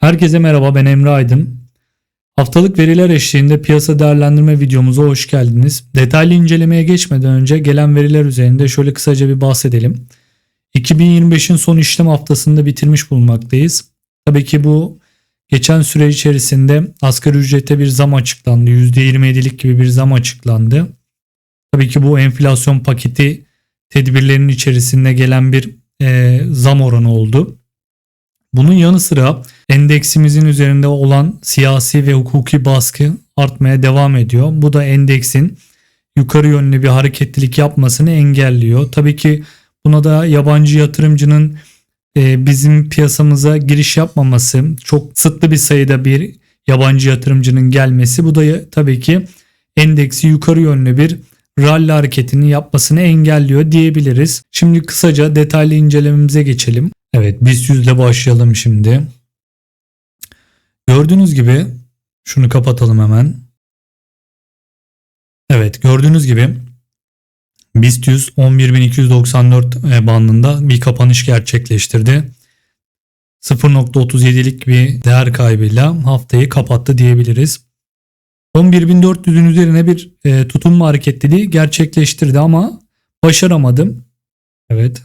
Herkese merhaba ben Emre Aydın. Haftalık veriler eşliğinde piyasa değerlendirme videomuza hoş geldiniz. Detaylı incelemeye geçmeden önce gelen veriler üzerinde şöyle kısaca bir bahsedelim. 2025'in son işlem haftasında bitirmiş bulunmaktayız. Tabii ki bu geçen süre içerisinde asgari ücrete bir zam açıklandı. %27'lik gibi bir zam açıklandı. Tabii ki bu enflasyon paketi tedbirlerinin içerisinde gelen bir e, zam oranı oldu. Bunun yanı sıra endeksimizin üzerinde olan siyasi ve hukuki baskı artmaya devam ediyor. Bu da endeksin yukarı yönlü bir hareketlilik yapmasını engelliyor. Tabii ki buna da yabancı yatırımcının e, bizim piyasamıza giriş yapmaması, çok sıklı bir sayıda bir yabancı yatırımcının gelmesi bu da tabii ki endeksi yukarı yönlü bir rally hareketini yapmasını engelliyor diyebiliriz. Şimdi kısaca detaylı incelememize geçelim. Evet BIST 100 ile başlayalım şimdi. Gördüğünüz gibi şunu kapatalım hemen. Evet gördüğünüz gibi BIST 100 11.294 bandında bir kapanış gerçekleştirdi. 0.37'lik bir değer kaybıyla haftayı kapattı diyebiliriz. 11.400'ün üzerine bir e, tutunma hareketliliği gerçekleştirdi ama başaramadım. Evet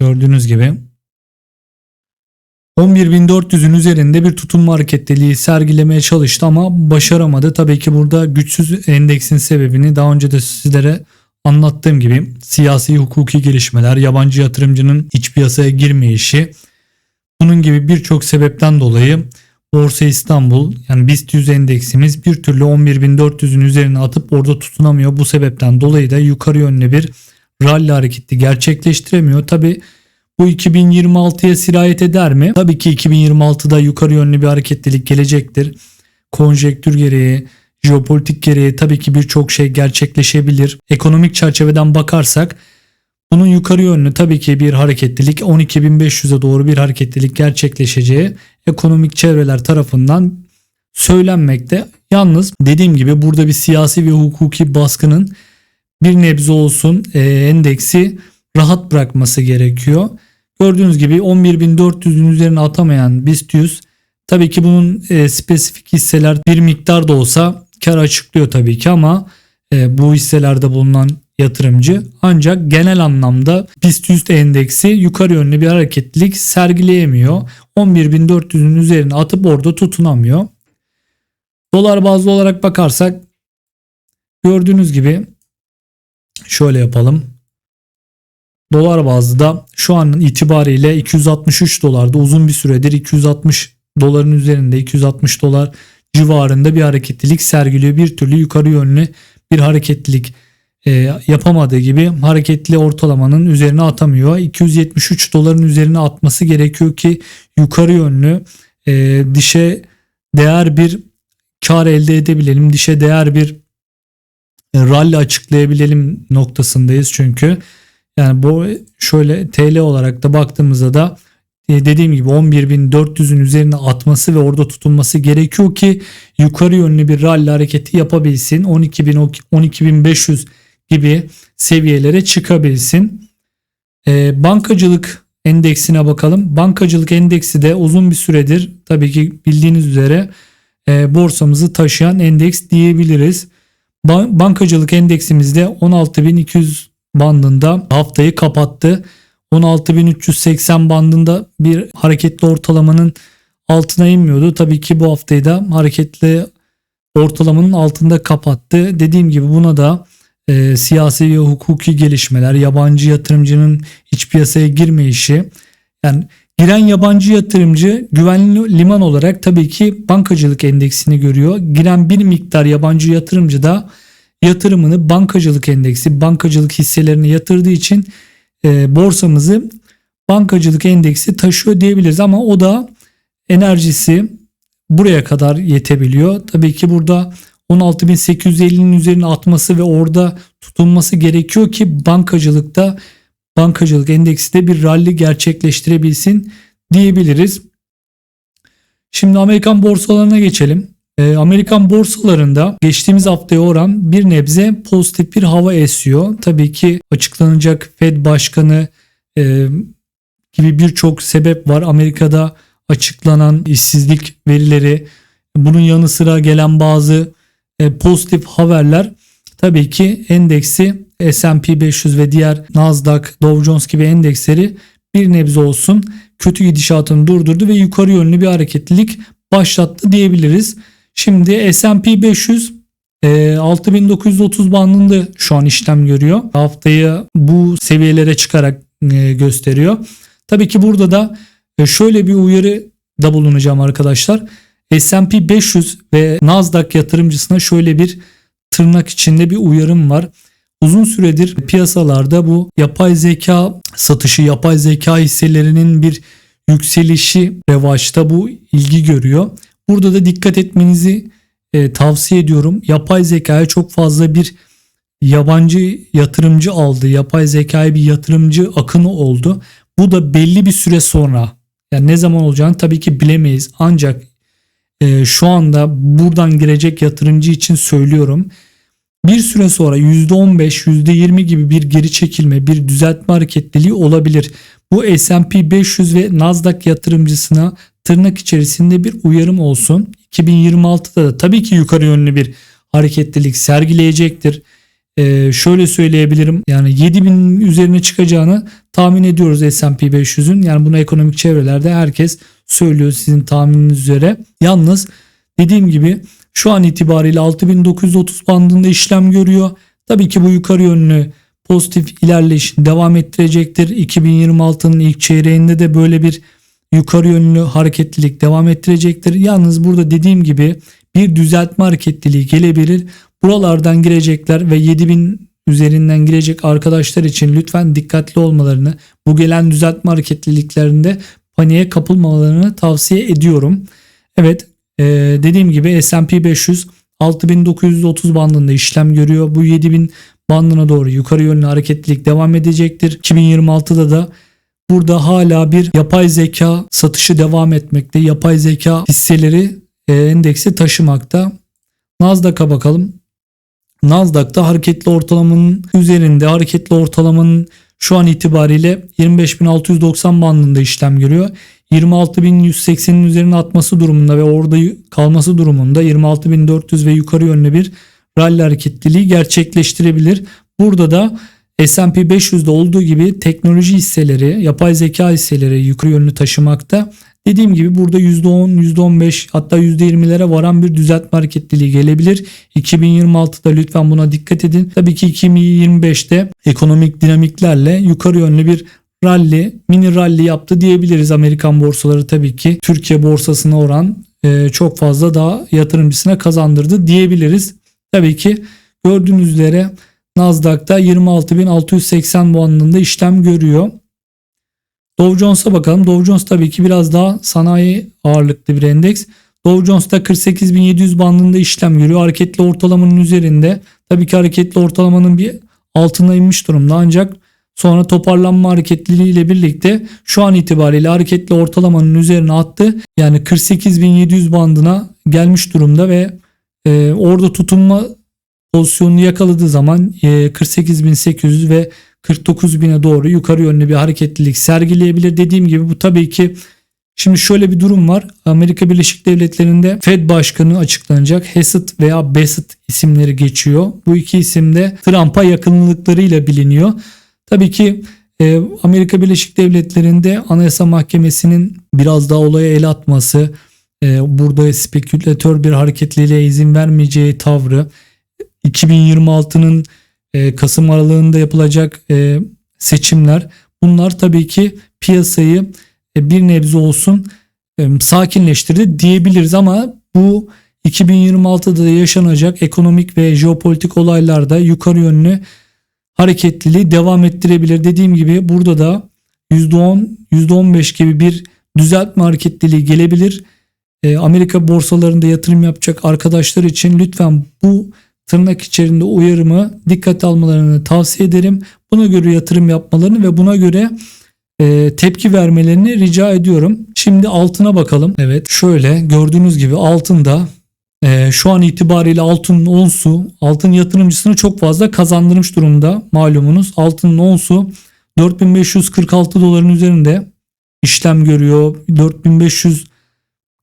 gördüğünüz gibi 11.400'ün üzerinde bir tutunma hareketliliği sergilemeye çalıştı ama başaramadı. Tabii ki burada güçsüz endeksin sebebini daha önce de sizlere anlattığım gibi siyasi hukuki gelişmeler, yabancı yatırımcının iç piyasaya girmeyişi bunun gibi birçok sebepten dolayı Borsa İstanbul yani BIST 100 endeksimiz bir türlü 11.400'ün üzerine atıp orada tutunamıyor. Bu sebepten dolayı da yukarı yönlü bir rally hareketi gerçekleştiremiyor. Tabi bu 2026'ya sirayet eder mi? Tabii ki 2026'da yukarı yönlü bir hareketlilik gelecektir. Konjektür gereği, jeopolitik gereği tabii ki birçok şey gerçekleşebilir. Ekonomik çerçeveden bakarsak bunun yukarı yönlü tabii ki bir hareketlilik 12.500'e doğru bir hareketlilik gerçekleşeceği ekonomik çevreler tarafından söylenmekte. Yalnız dediğim gibi burada bir siyasi ve hukuki baskının bir nebze olsun e, endeksi rahat bırakması gerekiyor. Gördüğünüz gibi 11.400'ün üzerine atamayan BIST 100 tabii ki bunun e, spesifik hisseler bir miktar da olsa kar açıklıyor tabii ki ama e, bu hisselerde bulunan yatırımcı ancak genel anlamda BIST 100 endeksi yukarı yönlü bir hareketlilik sergileyemiyor. 11.400'ün üzerine atıp orada tutunamıyor. Dolar bazlı olarak bakarsak gördüğünüz gibi şöyle yapalım. Dolar bazlı şu an itibariyle 263 dolarda uzun bir süredir 260 doların üzerinde 260 dolar civarında bir hareketlilik sergiliyor. Bir türlü yukarı yönlü bir hareketlilik e, yapamadığı gibi hareketli ortalamanın üzerine atamıyor. 273 doların üzerine atması gerekiyor ki yukarı yönlü e, dişe değer bir kar elde edebilelim. Dişe değer bir rally açıklayabilelim noktasındayız çünkü. Yani bu şöyle TL olarak da baktığımızda da e, dediğim gibi 11.400'ün üzerine atması ve orada tutulması gerekiyor ki yukarı yönlü bir rally hareketi yapabilsin. 12.000 12.500 gibi seviyelere çıkabilsin. E, bankacılık endeksine bakalım. Bankacılık endeksi de uzun bir süredir tabii ki bildiğiniz üzere e, borsamızı taşıyan endeks diyebiliriz. Ba- bankacılık endeksimizde 16.200 bandında haftayı kapattı. 16.380 bandında bir hareketli ortalamanın altına inmiyordu. Tabii ki bu haftayı da hareketli ortalamanın altında kapattı. Dediğim gibi buna da e, siyasi ve hukuki gelişmeler, yabancı yatırımcının iç piyasaya girmeyişi, yani giren yabancı yatırımcı güvenli liman olarak tabii ki bankacılık endeksini görüyor. Giren bir miktar yabancı yatırımcı da yatırımını bankacılık endeksi, bankacılık hisselerine yatırdığı için e, borsamızı bankacılık endeksi taşıyor diyebiliriz ama o da enerjisi buraya kadar yetebiliyor. Tabii ki burada 16.850'nin üzerine atması ve orada tutunması gerekiyor ki bankacılıkta bankacılık endeksi de bir rally gerçekleştirebilsin diyebiliriz. Şimdi Amerikan borsalarına geçelim. E, Amerikan borsalarında geçtiğimiz haftaya oran bir nebze pozitif bir hava esiyor. Tabii ki açıklanacak Fed Başkanı e, gibi birçok sebep var. Amerika'da açıklanan işsizlik verileri, bunun yanı sıra gelen bazı e, pozitif haberler tabii ki endeksi S&P 500 ve diğer Nasdaq, Dow Jones gibi endeksleri bir nebze olsun kötü gidişatını durdurdu ve yukarı yönlü bir hareketlilik başlattı diyebiliriz. Şimdi S&P 500 e, 6930 bandında şu an işlem görüyor. Haftayı bu seviyelere çıkarak e, gösteriyor. Tabii ki burada da e, şöyle bir uyarı da bulunacağım arkadaşlar. S&P 500 ve Nasdaq yatırımcısına şöyle bir tırnak içinde bir uyarım var. Uzun süredir piyasalarda bu yapay zeka satışı, yapay zeka hisselerinin bir yükselişi revaçta bu ilgi görüyor. Burada da dikkat etmenizi e, tavsiye ediyorum. Yapay zekaya çok fazla bir yabancı yatırımcı aldı. Yapay zekaya bir yatırımcı akını oldu. Bu da belli bir süre sonra yani ne zaman olacağını tabii ki bilemeyiz. Ancak e, şu anda buradan girecek yatırımcı için söylüyorum. Bir süre sonra %15, %20 gibi bir geri çekilme, bir düzeltme hareketliliği olabilir. Bu S&P 500 ve Nasdaq yatırımcısına tırnak içerisinde bir uyarım olsun. 2026'da da tabii ki yukarı yönlü bir hareketlilik sergileyecektir. Ee, şöyle söyleyebilirim yani 7000 üzerine çıkacağını tahmin ediyoruz S&P 500'ün. Yani bunu ekonomik çevrelerde herkes söylüyor sizin tahmininiz üzere. Yalnız dediğim gibi şu an itibariyle 6930 bandında işlem görüyor. Tabii ki bu yukarı yönlü pozitif ilerleyişini devam ettirecektir. 2026'nın ilk çeyreğinde de böyle bir yukarı yönlü hareketlilik devam ettirecektir. Yalnız burada dediğim gibi bir düzeltme hareketliliği gelebilir. Buralardan girecekler ve 7000 üzerinden girecek arkadaşlar için lütfen dikkatli olmalarını, bu gelen düzeltme hareketliliklerinde paniğe kapılmalarını tavsiye ediyorum. Evet ee, dediğim gibi S&P 500 6930 bandında işlem görüyor. Bu 7000 bandına doğru yukarı yönlü hareketlilik devam edecektir. 2026'da da burada hala bir yapay zeka satışı devam etmekte. Yapay zeka hisseleri e, endeksi taşımakta. Nasdaq'a bakalım. Nasdaq'ta hareketli ortalamanın üzerinde hareketli ortalamanın şu an itibariyle 25.690 bandında işlem görüyor. 26.180'in üzerine atması durumunda ve orada kalması durumunda 26.400 ve yukarı yönlü bir rally hareketliliği gerçekleştirebilir. Burada da S&P 500'de olduğu gibi teknoloji hisseleri, yapay zeka hisseleri yukarı yönlü taşımakta. Dediğim gibi burada %10, %15 hatta %20'lere varan bir düzeltme hareketliliği gelebilir. 2026'da lütfen buna dikkat edin. Tabii ki 2025'te ekonomik dinamiklerle yukarı yönlü bir rally, mini rally yaptı diyebiliriz Amerikan borsaları tabii ki. Türkiye borsasına oran e, çok fazla daha yatırımcısına kazandırdı diyebiliriz. Tabii ki gördüğünüz üzere Nasdaq'ta 26.680 bandında işlem görüyor. Dow Jones'a bakalım. Dow Jones tabii ki biraz daha sanayi ağırlıklı bir endeks. Dow Jones'ta 48.700 bandında işlem görüyor. Hareketli ortalamanın üzerinde. Tabii ki hareketli ortalamanın bir altına inmiş durumda ancak sonra toparlanma hareketliliği ile birlikte şu an itibariyle hareketli ortalamanın üzerine attı. Yani 48.700 bandına gelmiş durumda ve e, orada tutunma pozisyonunu yakaladığı zaman e, 48.800 ve 49.000'e doğru yukarı yönlü bir hareketlilik sergileyebilir. Dediğim gibi bu tabii ki Şimdi şöyle bir durum var. Amerika Birleşik Devletleri'nde Fed Başkanı açıklanacak. Hassett veya Bassett isimleri geçiyor. Bu iki isim de Trump'a yakınlıklarıyla biliniyor. Tabii ki e, Amerika Birleşik Devletleri'nde Anayasa Mahkemesi'nin biraz daha olaya el atması, e, burada spekülatör bir hareketliliğe izin vermeyeceği tavrı, 2026'nın e, Kasım aralığında yapılacak e, seçimler bunlar tabii ki piyasayı e, bir nebze olsun e, sakinleştirdi diyebiliriz ama bu 2026'da da yaşanacak ekonomik ve jeopolitik olaylarda yukarı yönlü hareketliliği devam ettirebilir. Dediğim gibi burada da %10, %15 gibi bir düzeltme hareketliliği gelebilir. E, Amerika borsalarında yatırım yapacak arkadaşlar için lütfen bu tırnak içerisinde uyarımı dikkat almalarını tavsiye ederim. Buna göre yatırım yapmalarını ve buna göre e, tepki vermelerini rica ediyorum. Şimdi altına bakalım. Evet şöyle gördüğünüz gibi altında e, şu an itibariyle altının onsu altın yatırımcısını çok fazla kazandırmış durumda malumunuz. Altının onsu 4546 doların üzerinde işlem görüyor.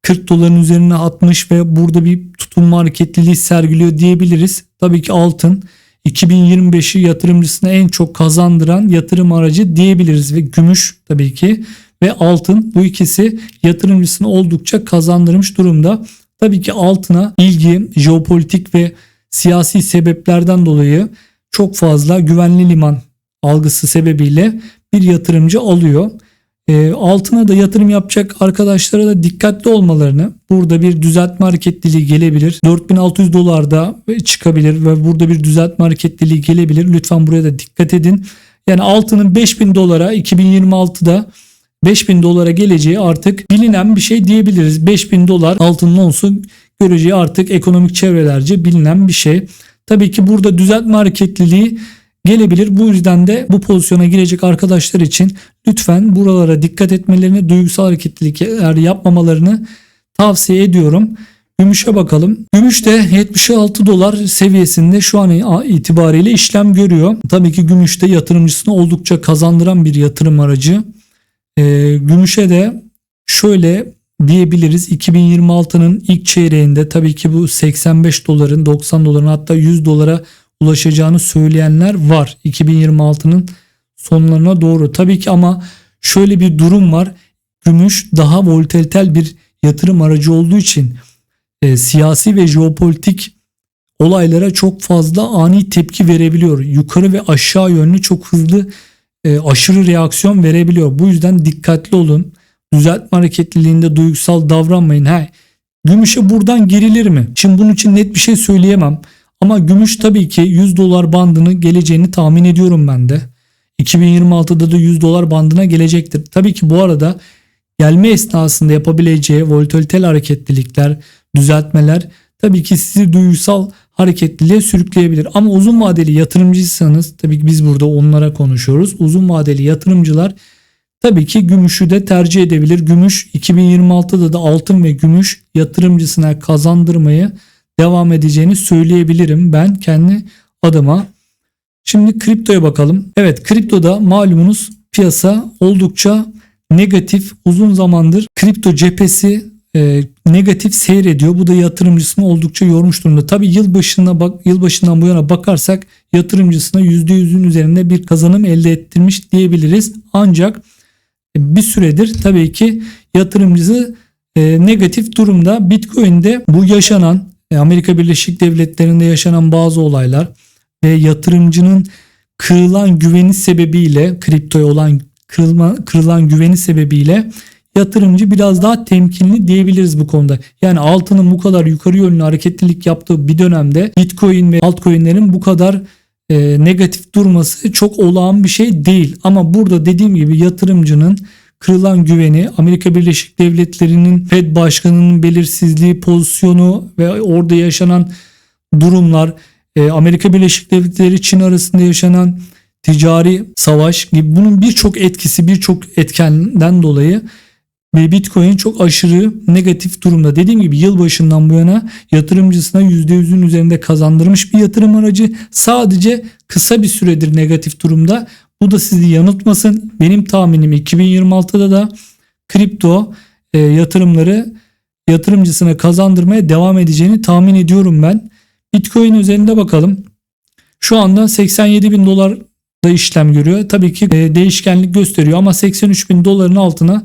4540 doların üzerine atmış ve burada bir tutunma hareketliliği sergiliyor diyebiliriz. Tabii ki altın 2025'i yatırımcısına en çok kazandıran yatırım aracı diyebiliriz ve gümüş tabii ki ve altın bu ikisi yatırımcısını oldukça kazandırmış durumda. Tabii ki altına ilgi jeopolitik ve siyasi sebeplerden dolayı çok fazla güvenli liman algısı sebebiyle bir yatırımcı alıyor. E, altına da yatırım yapacak arkadaşlara da dikkatli olmalarını burada bir düzeltme hareketliliği gelebilir. 4600 dolarda çıkabilir ve burada bir düzeltme hareketliliği gelebilir. Lütfen buraya da dikkat edin. Yani altının 5000 dolara 2026'da 5000 dolara geleceği artık bilinen bir şey diyebiliriz. 5000 dolar altının onsu göreceği artık ekonomik çevrelerce bilinen bir şey. Tabii ki burada düzeltme hareketliliği gelebilir. Bu yüzden de bu pozisyona girecek arkadaşlar için lütfen buralara dikkat etmelerini, duygusal hareketlilikler yapmamalarını tavsiye ediyorum. Gümüşe bakalım. Gümüş de 76 dolar seviyesinde şu an itibariyle işlem görüyor. Tabii ki gümüşte yatırımcısını oldukça kazandıran bir yatırım aracı. E, gümüşe de şöyle diyebiliriz 2026'nın ilk çeyreğinde tabii ki bu 85 doların 90 doların hatta 100 dolara ulaşacağını söyleyenler var 2026'nın sonlarına doğru. Tabii ki ama şöyle bir durum var. Gümüş daha volatilitel bir yatırım aracı olduğu için e, siyasi ve jeopolitik olaylara çok fazla ani tepki verebiliyor. Yukarı ve aşağı yönlü çok hızlı e, aşırı reaksiyon verebiliyor. Bu yüzden dikkatli olun. Düzeltme hareketliliğinde duygusal davranmayın. He, gümüşe buradan girilir mi? Şimdi bunun için net bir şey söyleyemem. Ama gümüş tabii ki 100 dolar bandını geleceğini tahmin ediyorum ben de. 2026'da da 100 dolar bandına gelecektir. Tabii ki bu arada gelme esnasında yapabileceği volatil hareketlilikler, düzeltmeler tabii ki sizi duygusal hareketliliğe sürükleyebilir. Ama uzun vadeli yatırımcıysanız tabii ki biz burada onlara konuşuyoruz. Uzun vadeli yatırımcılar tabii ki gümüşü de tercih edebilir. Gümüş 2026'da da altın ve gümüş yatırımcısına kazandırmayı devam edeceğini söyleyebilirim ben kendi adıma. Şimdi kriptoya bakalım. Evet kriptoda malumunuz piyasa oldukça negatif uzun zamandır kripto cephesi e, negatif seyrediyor. Bu da yatırımcısını oldukça yormuş durumda. Tabi yıl başına bak yılbaşından bu yana bakarsak yatırımcısına %100'ün üzerinde bir kazanım elde ettirmiş diyebiliriz. Ancak bir süredir tabii ki yatırımcısı e, negatif durumda. Bitcoin'de bu yaşanan Amerika Birleşik Devletleri'nde yaşanan bazı olaylar ve yatırımcının kırılan güveni sebebiyle kriptoya olan kırılma, kırılan güveni sebebiyle yatırımcı biraz daha temkinli diyebiliriz bu konuda. Yani altının bu kadar yukarı yönlü hareketlilik yaptığı bir dönemde Bitcoin ve altcoin'lerin bu kadar e, negatif durması çok olağan bir şey değil. Ama burada dediğim gibi yatırımcının kırılan güveni, Amerika Birleşik Devletleri'nin Fed başkanının belirsizliği, pozisyonu ve orada yaşanan durumlar, e, Amerika Birleşik Devletleri Çin arasında yaşanan ticari savaş gibi bunun birçok etkisi, birçok etkenden dolayı ve Bitcoin çok aşırı negatif durumda. Dediğim gibi yılbaşından bu yana yatırımcısına %100'ün üzerinde kazandırmış bir yatırım aracı. Sadece kısa bir süredir negatif durumda. Bu da sizi yanıltmasın. Benim tahminim 2026'da da kripto e, yatırımları yatırımcısına kazandırmaya devam edeceğini tahmin ediyorum ben. Bitcoin üzerinde bakalım. Şu anda 87 bin dolar da işlem görüyor. Tabii ki e, değişkenlik gösteriyor ama 83 bin doların altına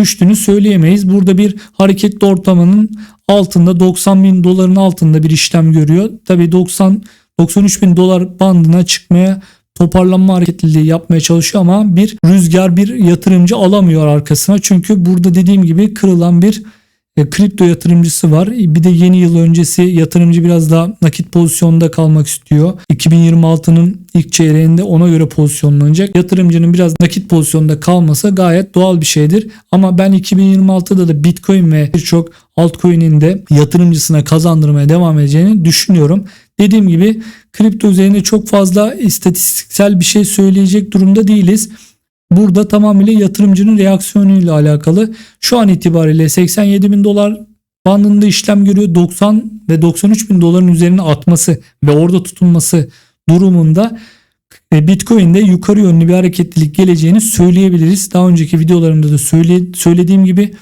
düştüğünü söyleyemeyiz. Burada bir hareketli ortamının altında 90 bin doların altında bir işlem görüyor. Tabii 90 93 bin dolar bandına çıkmaya toparlanma hareketliliği yapmaya çalışıyor ama bir rüzgar bir yatırımcı alamıyor arkasına. Çünkü burada dediğim gibi kırılan bir e, kripto yatırımcısı var. Bir de yeni yıl öncesi yatırımcı biraz daha nakit pozisyonda kalmak istiyor. 2026'nın ilk çeyreğinde ona göre pozisyonlanacak. Yatırımcının biraz nakit pozisyonda kalması gayet doğal bir şeydir. Ama ben 2026'da da Bitcoin ve birçok altcoin'in de yatırımcısına kazandırmaya devam edeceğini düşünüyorum. Dediğim gibi kripto üzerine çok fazla istatistiksel bir şey söyleyecek durumda değiliz. Burada tamamıyla yatırımcının reaksiyonuyla alakalı. Şu an itibariyle 87 bin dolar bandında işlem görüyor. 90 ve 93 bin doların üzerine atması ve orada tutunması durumunda e, Bitcoin'de yukarı yönlü bir hareketlilik geleceğini söyleyebiliriz. Daha önceki videolarımda da söyle, söylediğim gibi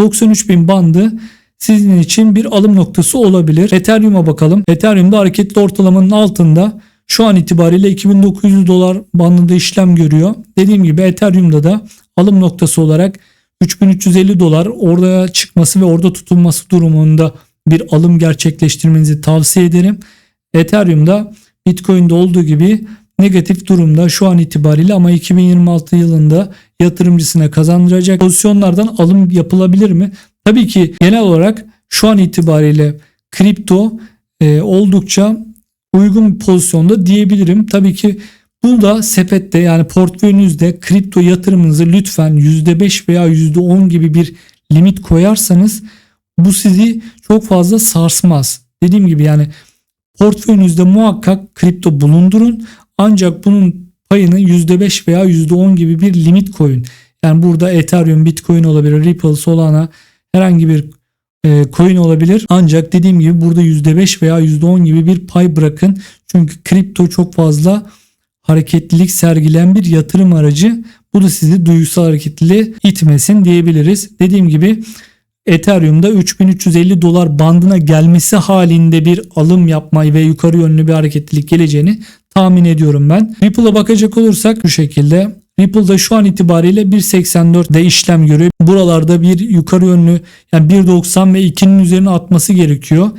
93.000 bandı sizin için bir alım noktası olabilir. Ethereum'a bakalım. Ethereum'da hareketli ortalamanın altında şu an itibariyle 2900 dolar bandında işlem görüyor. Dediğim gibi Ethereum'da da alım noktası olarak 3350 dolar orada çıkması ve orada tutulması durumunda bir alım gerçekleştirmenizi tavsiye ederim. Ethereum'da Bitcoin'de olduğu gibi negatif durumda şu an itibariyle ama 2026 yılında yatırımcısına kazandıracak pozisyonlardan alım yapılabilir mi? Tabii ki genel olarak şu an itibariyle kripto e, oldukça uygun bir pozisyonda diyebilirim. Tabii ki burada sepette yani portföyünüzde kripto yatırımınızı lütfen %5 veya %10 gibi bir limit koyarsanız bu sizi çok fazla sarsmaz. Dediğim gibi yani portföyünüzde muhakkak kripto bulundurun ancak bunun payını %5 veya %10 gibi bir limit koyun. Yani burada Ethereum, Bitcoin olabilir, Ripple, Solana herhangi bir e, coin olabilir. Ancak dediğim gibi burada %5 veya %10 gibi bir pay bırakın. Çünkü kripto çok fazla hareketlilik sergilen bir yatırım aracı. Bu da sizi duygusal hareketliliğe itmesin diyebiliriz. Dediğim gibi Ethereum'da 3350 dolar bandına gelmesi halinde bir alım yapmayı ve yukarı yönlü bir hareketlilik geleceğini tahmin ediyorum ben. Ripple'a bakacak olursak bu şekilde Ripple'da şu an itibariyle 1.84'de işlem görüyor. Buralarda bir yukarı yönlü yani 1.90 ve 2'nin üzerine atması gerekiyor.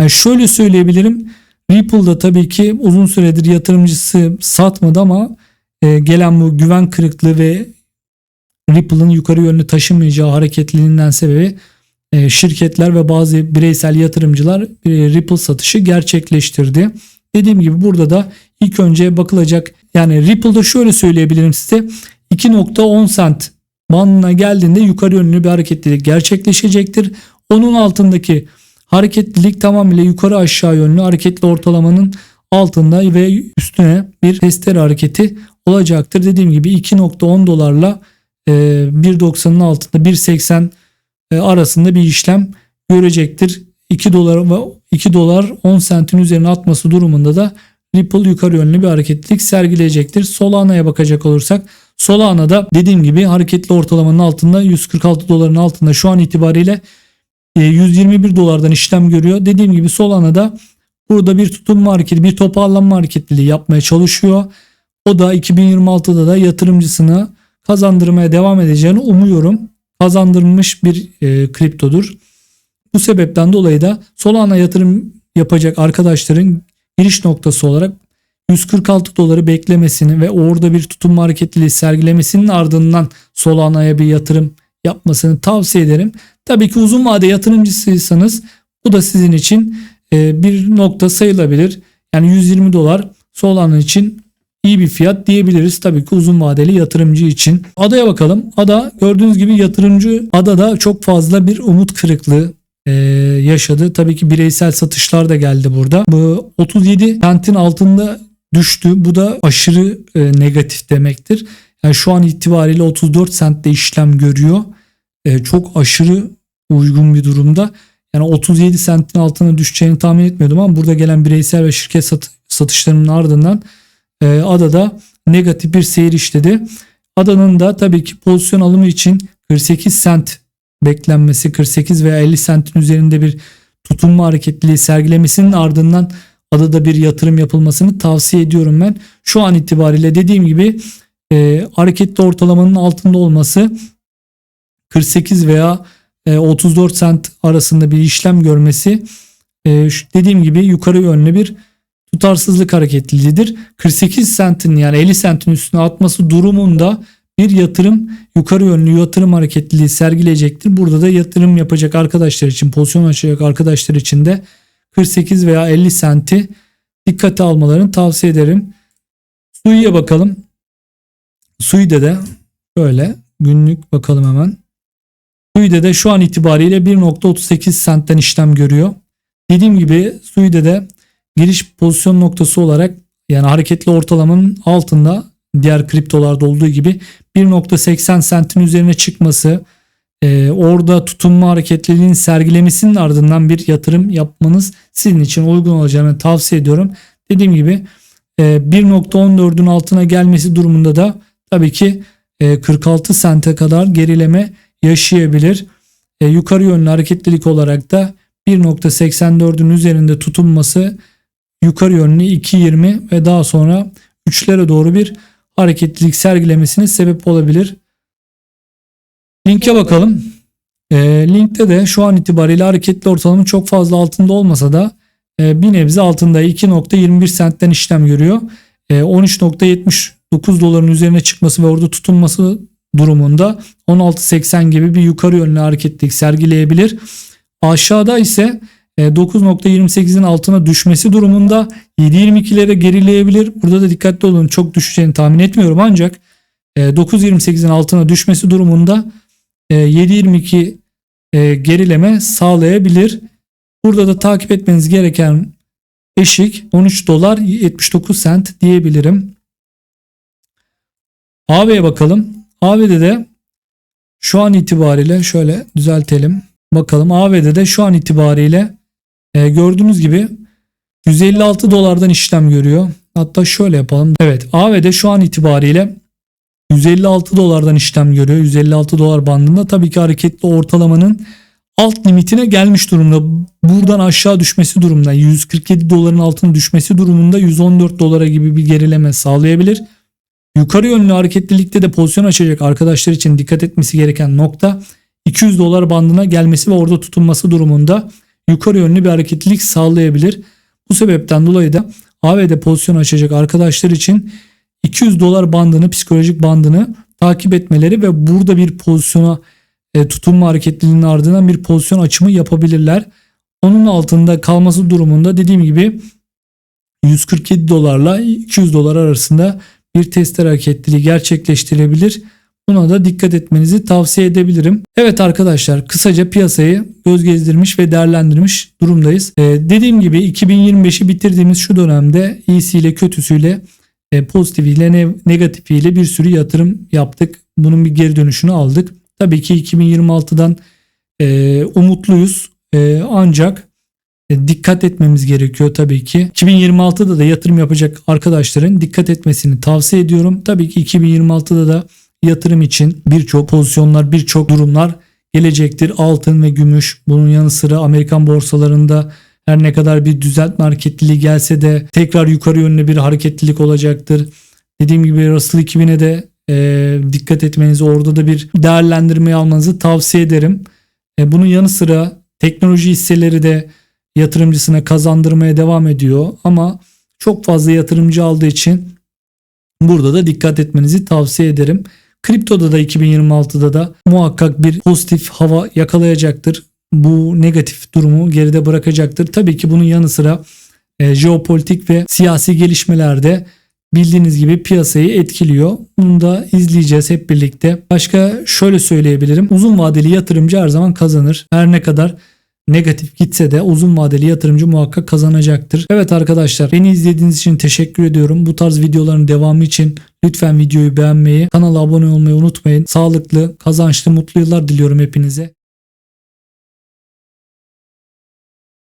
Yani şöyle söyleyebilirim. Ripple'da tabii ki uzun süredir yatırımcısı satmadı ama e, gelen bu güven kırıklığı ve Ripple'ın yukarı yönlü taşımayacağı hareketliliğinden sebebi e, şirketler ve bazı bireysel yatırımcılar e, Ripple satışı gerçekleştirdi. Dediğim gibi burada da ilk önce bakılacak yani Ripple'da şöyle söyleyebilirim size 2.10 cent bandına geldiğinde yukarı yönlü bir hareketlilik gerçekleşecektir. Onun altındaki hareketlilik tamamıyla yukarı aşağı yönlü hareketli ortalamanın altında ve üstüne bir testere hareketi olacaktır. Dediğim gibi 2.10 dolarla 1.90'ın altında 1.80 arasında bir işlem görecektir. 2 dolar ve 2 dolar 10 sentin üzerine atması durumunda da Ripple yukarı yönlü bir hareketlilik sergileyecektir. Solana'ya bakacak olursak Solana'da dediğim gibi hareketli ortalamanın altında 146 doların altında şu an itibariyle 121 e, dolardan işlem görüyor. Dediğim gibi Solana'da burada bir tutunma hareketi, bir toparlanma hareketliliği yapmaya çalışıyor. O da 2026'da da yatırımcısını kazandırmaya devam edeceğini umuyorum. Kazandırılmış bir e, kriptodur. Bu sebepten dolayı da Solana yatırım yapacak arkadaşların giriş noktası olarak 146 doları beklemesini ve orada bir tutunma hareketliliği sergilemesinin ardından Solana'ya bir yatırım yapmasını tavsiye ederim. Tabii ki uzun vade yatırımcısıysanız bu da sizin için e, bir nokta sayılabilir. Yani 120 dolar Solana için iyi bir fiyat diyebiliriz. Tabii ki uzun vadeli yatırımcı için. Adaya bakalım. Ada gördüğünüz gibi yatırımcı adada çok fazla bir umut kırıklığı e, yaşadı. Tabii ki bireysel satışlar da geldi burada. Bu 37 sentin altında düştü. Bu da aşırı e, negatif demektir. Yani şu an itibariyle 34 sentte işlem görüyor. E, çok aşırı uygun bir durumda. Yani 37 sentin altına düşeceğini tahmin etmiyordum ama burada gelen bireysel ve şirket sat, satışlarının ardından e, adada negatif bir seyir işledi. Adanın da tabii ki pozisyon alımı için 48 sent beklenmesi 48 veya 50 sentin üzerinde bir tutunma hareketliliği sergilemesinin ardından adada bir yatırım yapılmasını tavsiye ediyorum ben. Şu an itibariyle dediğim gibi e, hareketli ortalamanın altında olması 48 veya e, 34 sent arasında bir işlem görmesi e, dediğim gibi yukarı yönlü bir tutarsızlık hareketliliğidir. 48 sentin yani 50 sentin üstüne atması durumunda bir yatırım yukarı yönlü yatırım hareketliliği sergileyecektir. Burada da yatırım yapacak arkadaşlar için pozisyon açacak arkadaşlar için de 48 veya 50 senti dikkate almalarını tavsiye ederim. Sui'ye bakalım. Sui'de de böyle günlük bakalım hemen. Sui'de de şu an itibariyle 1.38 sentten işlem görüyor. Dediğim gibi Sui'de de giriş pozisyon noktası olarak yani hareketli ortalamanın altında diğer kriptolarda olduğu gibi 1.80 sentin üzerine çıkması e, orada tutunma hareketliliğinin sergilemesinin ardından bir yatırım yapmanız sizin için uygun olacağını tavsiye ediyorum. Dediğim gibi e, 1.14'ün altına gelmesi durumunda da tabii ki e, 46 sente kadar gerileme yaşayabilir. E, yukarı yönlü hareketlilik olarak da 1.84'ün üzerinde tutunması yukarı yönlü 2.20 ve daha sonra 3'lere doğru bir hareketlilik sergilemesine sebep olabilir. Linke bakalım. E, linkte de şu an itibariyle hareketli ortalama çok fazla altında olmasa da e, bir nebze altında 2.21 sentten işlem görüyor. E, 13.79 doların üzerine çıkması ve orada tutunması durumunda 16.80 gibi bir yukarı yönlü hareketlilik sergileyebilir. Aşağıda ise 9.28'in altına düşmesi durumunda 7.22'lere gerileyebilir. Burada da dikkatli olun çok düşeceğini tahmin etmiyorum ancak e, 9.28'in altına düşmesi durumunda e, 7.22 e, gerileme sağlayabilir. Burada da takip etmeniz gereken eşik 13 dolar 79 sent diyebilirim. AB'ye bakalım. AB'de de şu an itibariyle şöyle düzeltelim. Bakalım AB'de de şu an itibariyle e, gördüğünüz gibi 156 dolardan işlem görüyor. Hatta şöyle yapalım. Evet AB'de şu an itibariyle 156 dolardan işlem görüyor. 156 dolar bandında tabii ki hareketli ortalamanın alt limitine gelmiş durumda. Buradan aşağı düşmesi durumunda 147 doların altına düşmesi durumunda 114 dolara gibi bir gerileme sağlayabilir. Yukarı yönlü hareketlilikte de pozisyon açacak arkadaşlar için dikkat etmesi gereken nokta 200 dolar bandına gelmesi ve orada tutunması durumunda yukarı yönlü bir hareketlilik sağlayabilir. Bu sebepten dolayı da AV'de pozisyon açacak arkadaşlar için 200 dolar bandını psikolojik bandını takip etmeleri ve burada bir pozisyona e, tutunma hareketliliğinin ardından bir pozisyon açımı yapabilirler. Onun altında kalması durumunda dediğim gibi 147 dolarla 200 dolar arasında bir tester hareketliliği gerçekleştirebilir. Buna da dikkat etmenizi tavsiye edebilirim. Evet arkadaşlar kısaca piyasayı göz gezdirmiş ve değerlendirmiş durumdayız. Ee, dediğim gibi 2025'i bitirdiğimiz şu dönemde iyisiyle kötüsüyle e, pozitifiyle ne, negatifiyle bir sürü yatırım yaptık. Bunun bir geri dönüşünü aldık. Tabii ki 2026'dan e, umutluyuz. E, ancak e, dikkat etmemiz gerekiyor tabii ki. 2026'da da yatırım yapacak arkadaşların dikkat etmesini tavsiye ediyorum. Tabii ki 2026'da da yatırım için birçok pozisyonlar, birçok durumlar gelecektir. Altın ve gümüş bunun yanı sıra Amerikan borsalarında her ne kadar bir düzeltme hareketliliği gelse de tekrar yukarı yönlü bir hareketlilik olacaktır. Dediğim gibi Russell 2000'e de e, dikkat etmenizi orada da bir değerlendirmeyi almanızı tavsiye ederim. E, bunun yanı sıra teknoloji hisseleri de yatırımcısına kazandırmaya devam ediyor ama çok fazla yatırımcı aldığı için burada da dikkat etmenizi tavsiye ederim. Kriptoda da 2026'da da muhakkak bir pozitif hava yakalayacaktır. Bu negatif durumu geride bırakacaktır. Tabii ki bunun yanı sıra e, jeopolitik ve siyasi gelişmelerde bildiğiniz gibi piyasayı etkiliyor. Bunu da izleyeceğiz hep birlikte. Başka şöyle söyleyebilirim. Uzun vadeli yatırımcı her zaman kazanır. Her ne kadar negatif gitse de uzun vadeli yatırımcı muhakkak kazanacaktır. Evet arkadaşlar beni izlediğiniz için teşekkür ediyorum. Bu tarz videoların devamı için lütfen videoyu beğenmeyi, kanala abone olmayı unutmayın. Sağlıklı, kazançlı, mutlu yıllar diliyorum hepinize.